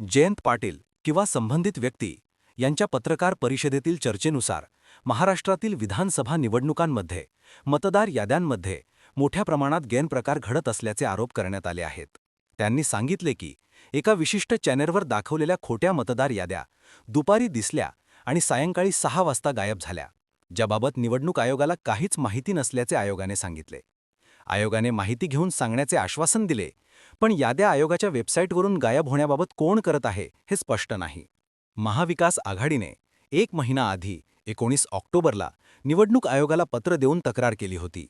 जयंत पाटील किंवा संबंधित व्यक्ती यांच्या पत्रकार परिषदेतील चर्चेनुसार महाराष्ट्रातील विधानसभा निवडणुकांमध्ये मतदार याद्यांमध्ये मोठ्या प्रमाणात गैरप्रकार घडत असल्याचे आरोप करण्यात आले आहेत. त्यांनी सांगितले की एका विशिष्ट चॅनेलवर दाखवलेल्या खोट्या मतदार याद्या दुपारी दिसल्या आणि सायंकाळी सहा वाजता गायब झाल्या ज्याबाबत निवडणूक आयोगाला काहीच माहिती नसल्याचे आयोगाने सांगितले. आयोगाने माहिती घेऊन सांगण्याचे आश्वासन दिले पण याद्या आयोगाच्या वेबसाईटवरून गायब होण्याबाबत कोण करत आहे हे स्पष्ट नाही. महाविकास आघाडीने एक महिना आधी एकोणीस ऑक्टोबरला निवडणूक आयोगाला पत्र देऊन तक्रार केली होती.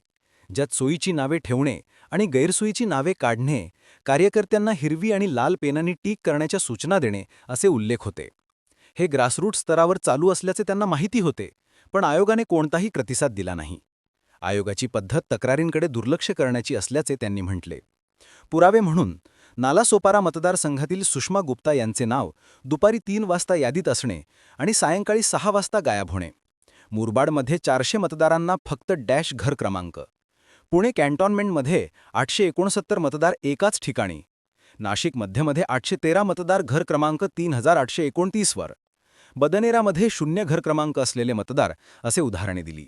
ज्यात सोयीची नावे ठेवणे आणि गैरसोयीची नावे काढणे कार्यकर्त्यांना हिरवी आणि लाल पेनांनी टीक करण्याच्या सूचना देणे असे उल्लेख होते. हे ग्रासरूट स्तरावर चालू असल्याचे त्यांना माहिती होते पण आयोगाने कोणताही प्रतिसाद दिला नाही. आयोगाची पद्धत तक्रारींकडे दुर्लक्ष करण्याची असल्याचे त्यांनी म्हटले. पुरावे म्हणून नालासोपारा मतदारसंघातील सुषमा गुप्ता यांचे नाव दुपारी तीन वाजता यादीत असणे आणि सायंकाळी सहा वाजता गायब होणे. मुरबाडमध्ये चारशे मतदारांना फक्त डॅश घर क्रमांक. पुणे कॅन्टॉनमेंटमध्ये आठशे एकोणसत्तर मतदार एकाच ठिकाणी. नाशिक मध्यमध्ये आठशे तेरा मतदार घर क्रमांक तीन हजार आठशे एकोणतीसवर बदनेरामध्ये शून्य घर क्रमांक असलेले मतदार असे उदाहरणे दिली.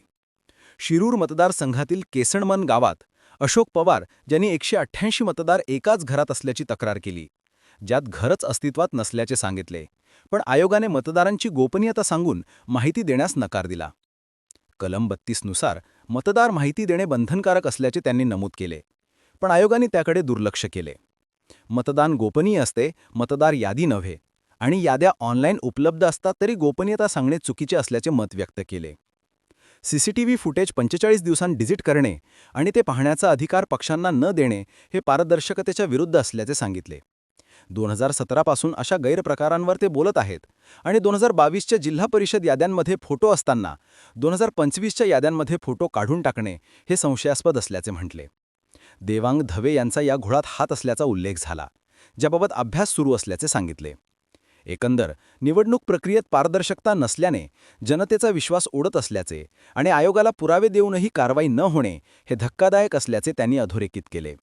शिरूर मतदारसंघातील केसणमन गावात अशोक पवार ज्यांनी एकशे अठ्ठ्याऐंशी मतदार एकाच घरात असल्याची तक्रार केली ज्यात घरच अस्तित्वात नसल्याचे सांगितले. पण आयोगाने मतदारांची गोपनीयता सांगून माहिती देण्यास नकार दिला. कलम बत्तीसनुसार मतदार माहिती देणे बंधनकारक असल्याचे त्यांनी नमूद केले पण आयोगाने त्याकडे दुर्लक्ष केले. मतदान गोपनीय असते मतदार यादी नव्हे आणि याद्या ऑनलाईन उपलब्ध असतात तरी गोपनीयता सांगणे चुकीचे असल्याचे मत व्यक्त केले. सीसीटीव्ही फुटेज पंचेचाळीस दिवसांत डिजिट करणे आणि ते पाहण्याचा अधिकार पक्षांना न देणे हे पारदर्शकतेच्या विरुद्ध असल्याचे सांगितले. दोन हजार सतरापासून अशा गैरप्रकारांवर ते बोलत आहेत आणि दोन हजार बावीसच्या जिल्हा परिषद याद्यांमध्ये फोटो असताना दोन हजार पंचवीसच्या याद्यांमध्ये फोटो काढून टाकणे हे संशयास्पद असल्याचे म्हटले. देवांग धवे यांचा या घोळात हात असल्याचा उल्लेख झाला ज्याबाबत अभ्यास सुरू असल्याचे सांगितले. एकंदर निवडणूक प्रक्रियेत पारदर्शकता नसल्याने जनतेचा विश्वास ओढत असल्याचे आणि आयोगाला पुरावे देऊनही कारवाई न होणे हे धक्कादायक असल्याचे त्यांनी अधोरेखित केले.